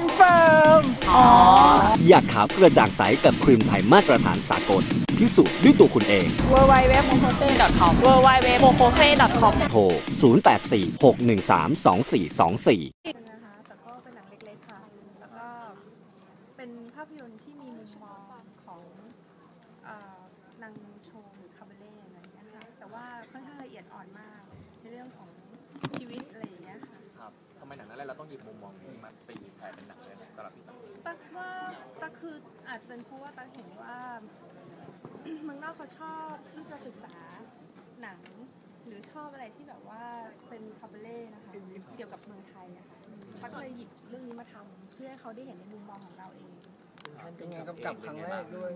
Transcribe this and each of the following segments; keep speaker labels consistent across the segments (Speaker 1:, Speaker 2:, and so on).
Speaker 1: เฟิร์มอ๋อ
Speaker 2: อยากขาวกระจ่างใสกับครีมไทยมาตรฐานสากลพิสูจน์ด้วยตัวคุณเอง
Speaker 1: w w w m o k o s e
Speaker 3: com w w w m o k o s e com
Speaker 2: โทร 0846132424
Speaker 1: นะคะแต่ก็เป็นหนังเล็กๆค่ะ แล้วก็เป็นภาพยนตร์ที่มีมุมมองของเอ่อนางโชว์หรือคาเบเล่อะไรอย่างเงี้ยค่ะ แต่ว่าค่อนข้างละเอียดอ่อนมาก ในเรื่องของชีวิตอะไรอย่างเงี้ยค่ะ
Speaker 4: ครับ ทำไมหนังนั้นเราต้องหยิบมุมมองนี้มาตีแผ่เป็นหนังเลยเนี่ยสำหรับพี่ตั๊ก
Speaker 1: ตักว่าตักคืออาจจะเป็นเพราะว่าตักเห็นว่า เมืองนอกเขาชอบที่จะศึกษาหนัง หรือชอบอะไรที่แบบว่าเป็นคาเบเล่นะคะเกี่ยวกับเมืองไทยอะค่ะตักก็เลยหยิบเรื่องนี้มาทำเพื่อให้เขาได้เห็นในมุมมองของเราเอง
Speaker 5: เป็นไงกำกับครั้งแรกด้วย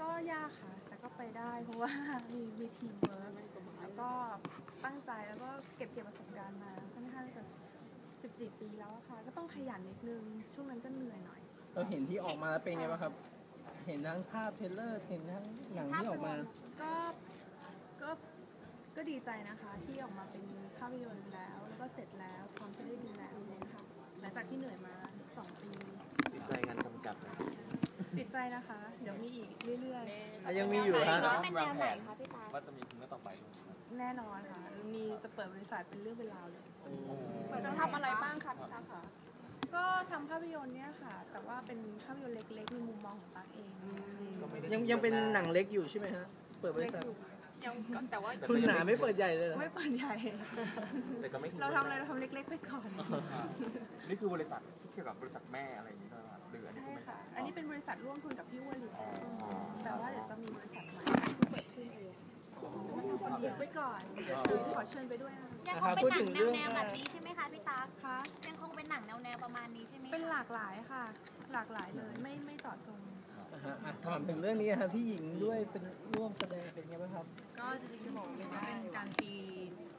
Speaker 1: ก็ยากค่ะ แต่ก็ไปได้เพราะว่ามีมีทีมเวิร์กแล้วก็ตั้งใจแล้วก็เก็บเกี่ยวประสบการณ์มาค่อนข้างจะ 14 ปีแล้วอะค่ะ ก็ต้องขยันนิดนึง ช่วงนั้นก็เหนื่อยหน่อย
Speaker 5: เราเห็นที่ออกมาแล้วเป็นไงบ้างครับ เห็นทั้งภาพเทรลเลอร์ เห็นทั้งหนังที่ออกมา
Speaker 1: ก็ก็ก็ดีใจนะคะที่ออกมาเป็นภาพยนตร์แล้ว แล้วก็เสร็จแล้วพร้อมจะได้ดูแล้วค่ะ หลังจากที่เหนื่อยมาสองปี
Speaker 4: ติดใจงานกำกับนะ
Speaker 1: ติดใจนะคะ เดี๋ยวมีอีกเรื่อย
Speaker 5: อะยังมีอยู่ฮะ
Speaker 4: เป็นแนวไหนคะพี่ตั๊กว่าจะมีเรื่องต่อไปด้วยครับ
Speaker 1: ๆแน่นอนค่ะ มีจะเปิดบริษัทเป็นเรื่องเป็นราวเลย
Speaker 6: จะทำอะไรบ้างคะพี่ตั๊กคะ
Speaker 1: ก็ทำภาพยนตร์เนี่ยค่ะ แต่ว่าเป็นภาพยนตร์เล็กๆในมุมมองของตั๊กเอง
Speaker 4: ก็ไม่ได้
Speaker 5: ยังยังเป็นหนังเล็กอยู่ใช่ไหมฮะ เปิดบ
Speaker 1: เล็
Speaker 5: ริ
Speaker 1: ก
Speaker 5: ษัท
Speaker 1: อยู่
Speaker 6: ยังแต่ว่า
Speaker 5: ทุนหนาไม่เปิดใหญ่เลยเหรอ
Speaker 1: ไม่เปิดใหญ่
Speaker 4: แต่ก็ไม่ถึง
Speaker 1: เราทำอะไรเราทำเล็ก ๆ ไปก่อน
Speaker 4: นี่คือบริษัทที่เกี่ยวกับบริษัทแม่อะไรอย่างนี้ด้วยป่ะหรืออันนี้
Speaker 1: ใช่
Speaker 4: ก็ไม่
Speaker 1: ค่ะ อันนี้เป็นบริษัทร่วมทุนกับพี่อ้วนหลีก
Speaker 4: อ๋อ
Speaker 1: แต่ว่าเดี๋ยวจะมีบริษัทใหม่ที่เปิดขึ้นเองไว้ก่อนเดี๋ยวเชิญขอเชิญไปด้วยนะ
Speaker 6: ยังคงเป็นหนังแนวแนวแบบนี้ใช่ไหมคะพี่ตั๊ก
Speaker 1: คะ
Speaker 6: ยังคา
Speaker 1: กหลายค่ะ หลากหลายเลยไม่ไม่เจาะจง
Speaker 5: อะฮะอะถามถึงเรื่องนี้ครับพี่หญิงด้วยเป็นร่วมแสดงเป็นไงบ้างครับ
Speaker 7: ก็จริงๆจะบอกเลยว่าเป็นการตี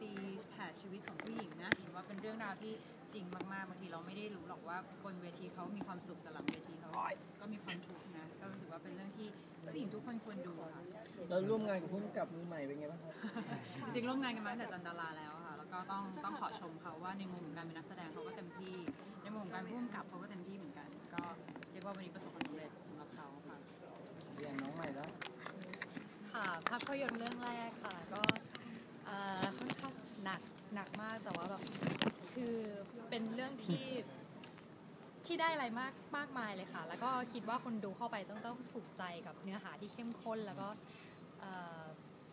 Speaker 7: ตีแผ่ชีวิตของผู้หญิงนะเห็นว่าเป็นเรื่องราวที่จริงมากๆบางทีเราไม่ได้รู้หรอกว่าบนเวทีเขามีความสุขแต่หลังเวทีเขาก็มีความทุกข์นะก็รู้สึกว่าเป็นเรื่องที่ผู้หญิงทุกคนควรดูค่ะ
Speaker 5: เราร่วมงานกับผู้กำกับมือใหม่เป็นไงบ้างครับ
Speaker 7: จริงๆร่วมงานกันมาตั้งแต่จันดาราแล้วค่ะแล้ว ก็ต้องต้องขอชมเขาว่าในมุมของการเป็นนักแสดงเขาก็เต็มที่ ในมุมของการผู้กำกับเขาก็เต็มที่เหมือนกัน ก็เรียกว่าวันนี้ประสบความสำเร็จสำหรับเขาค่ะ
Speaker 5: เรียนน้องใหม่แล้ว
Speaker 8: ค่ะภาพยนตร์เรื่องแรกค่ะก็เอ่อค่อนข้างหนักหนักมากแต่ว่าแบบคือเป็นเรื่องที่ที่ได้อะไรมากมากมายเลยค่ะ แล้วก็คิดว่าคนดูเข้าไปต้องต้องถูกใจกับเนื้อหาที่เข้มข้น แล้วก็เอ่อ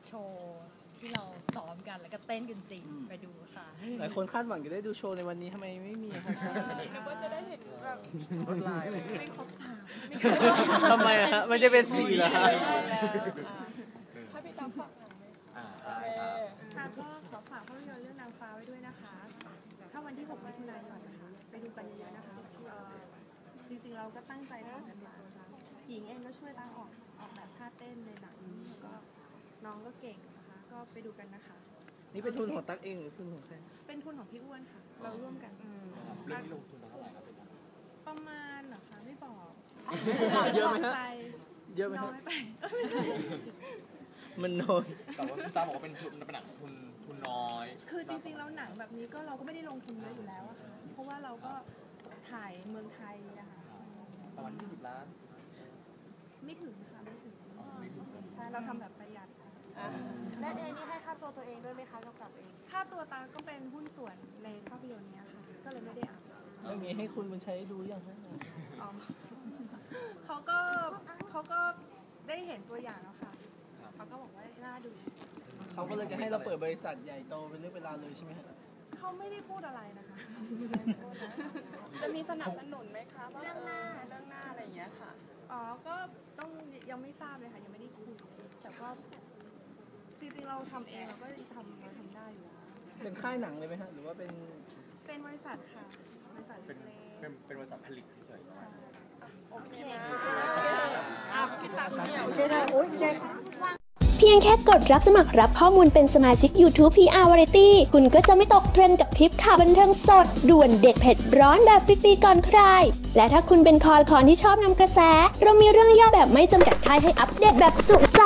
Speaker 8: โชว์ ที่เราซ้อมกันแล้วก็เต้นกันจริง
Speaker 5: อืม
Speaker 8: ไปดูค่ะ
Speaker 5: หลายคนคาดหวังจะได้ดูโชว์ในวันนี้ทำไมไม่มีครับ
Speaker 8: นึกว่าจะได้เห็นแบบ
Speaker 5: ลดลายอะไร
Speaker 1: ไม่ครบสาม
Speaker 5: ทำไมอะฮะมันจะเป็นสี่เหรอฮะ
Speaker 8: ถ้าพี่ตั้งฝากหนังไหม
Speaker 4: อ่าได้ครับ
Speaker 1: ค่ะก็ขอฝากภาพยนตร์เรื่องนางฟ้าไว้ด้วยนะคะ ถ้าวันที่6มิถุนายนนะคะไปดูกันเยอะๆนะคะเอ่อจริงๆเราก็ตั้งใจทำกันมานะคะหญิงเองก็ช่วยตั้งออกออกแบบท่าเต้นในหนังนี้แล้วก็น้องก็เก่งนะคะ ก็ไปดูกันนะคะ
Speaker 5: นี่เป็นทุนของตั๊กเองหรือทุนของใคร
Speaker 1: เป็นทุนของพี่อ้วนค่ะ เราร่วมกัน
Speaker 4: เรื่องนี้ลงทุนมาเท่าไหร่ครับพี่ตั๊ก
Speaker 1: ประมาณเหรอคะไม่บอก
Speaker 5: เยอะไหมฮะ
Speaker 1: ใจ
Speaker 5: เยอะไหม
Speaker 1: น้
Speaker 5: ค
Speaker 1: อ
Speaker 5: รับ
Speaker 1: ยไป
Speaker 5: มันน้อย
Speaker 4: แต่ว่าพี่ตั๊กบอกว่าเป็นทุนเป็นหนังทุนทุนน้อย
Speaker 1: คือจริงๆแล้วหนังแบบนี้ก็เราก็ไม่ได้ลงทุนเยอะอยู่แล้วอะค่ะเพราะว่าเราก็ถ่ายเมืองไทยอะค่ะ
Speaker 4: ประมาณ20ล้าน
Speaker 1: ไม่ถึงค่ะไม่ถึง
Speaker 4: อ๋อไม่ถึง
Speaker 1: ใช่เราทำแบบประหยัดค่ะ
Speaker 6: และเองนี่ให้ค่าตัวตัวเองด้วยไหมคะกำกับเอง
Speaker 1: ค่าตัวตาก็เป็นหุ้นส่วนในภาพยนตร์เนี้ยค่ะ ก็เลยไม่ได้เอา
Speaker 5: เรื่องนี้ให้คุณบุญชัยดูยังฮะ
Speaker 1: อ๋อเขาก็เขาก็ได้เห็นตัวอย่างแล้วค่ะเขาก็บอกว่าน่าดู
Speaker 5: เขาก็เลยจะให้เราเปิดบริษัทใหญ่โตเป็นเรื่องเป็นราวเลยใช่ไหมฮะ
Speaker 1: เขาไม่ได้พูดอะไรนะคะ
Speaker 6: จะมีสนับสนุนไหมคะเรื่องหน้าเรื่องหน้าอะไรอย่างเงี้ยค่ะ
Speaker 1: อ๋อ ก็ต้องยังไม่ทราบเลยค่ะ ยังไม่ได้คุยแต่ก็ จริงๆเราทำเองเราก็ทำเราทำได้อยู่แล้ว
Speaker 5: เป็นค่ายหนังเลยไหมฮะหรือว่าเป็น
Speaker 1: เป็นบริษัทค่ะ บริษัท
Speaker 4: เป็น
Speaker 1: เล็ก
Speaker 4: เป็นเป็นบริษัทผลิตเฉยๆ
Speaker 1: ๆใช่
Speaker 6: โอเค
Speaker 9: เพียงแค่กดรับสมัครรับข้อมูลเป็นสมาชิก YouTube PR Variety คุณก็จะไม่ตกเทรนด์กับคลิปข่าวบันเทิงสด ด่วนเด็ดเผ็ดร้อนแบบฟรีๆก่อนใคร และถ้าคุณเป็นคอคอนที่ชอบนำกระแส เรามีเรื่องย่อแบบไม่จำกัดค่ายให้อัปเดตแบบจุ